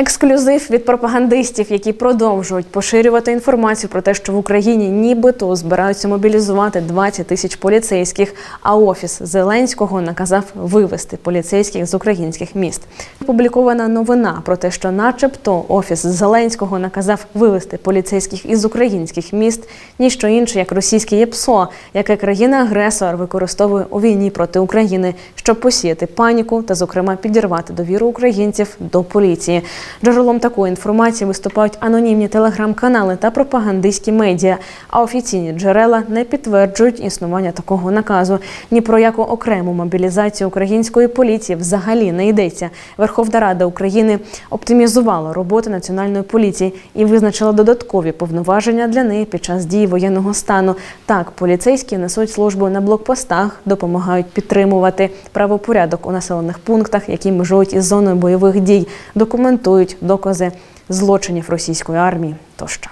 Ексклюзив від пропагандистів, які продовжують поширювати інформацію про те, що в Україні нібито збираються мобілізувати 20 тисяч поліцейських. А офіс Зеленського наказав вивести поліцейських з українських міст. Опублікована новина про те, що, начебто, офіс Зеленського наказав вивести поліцейських із українських міст, ніщо інше, як російське ЄПСО, яке країна-агресор використовує у війні проти України, щоб посіяти паніку та, зокрема, підірвати довіру українців до поліції. Джерелом такої інформації виступають анонімні телеграм-канали та пропагандистські медіа. А офіційні джерела не підтверджують існування такого наказу. Ні про яку окрему мобілізацію української поліції взагалі не йдеться. Верховна Рада України оптимізувала роботу національної поліції і визначила додаткові повноваження для неї під час дії воєнного стану. Так, поліцейські несуть службу на блокпостах, допомагають підтримувати правопорядок у населених пунктах, які межують із зоною бойових дій, документують докази злочинів російської армії тощо.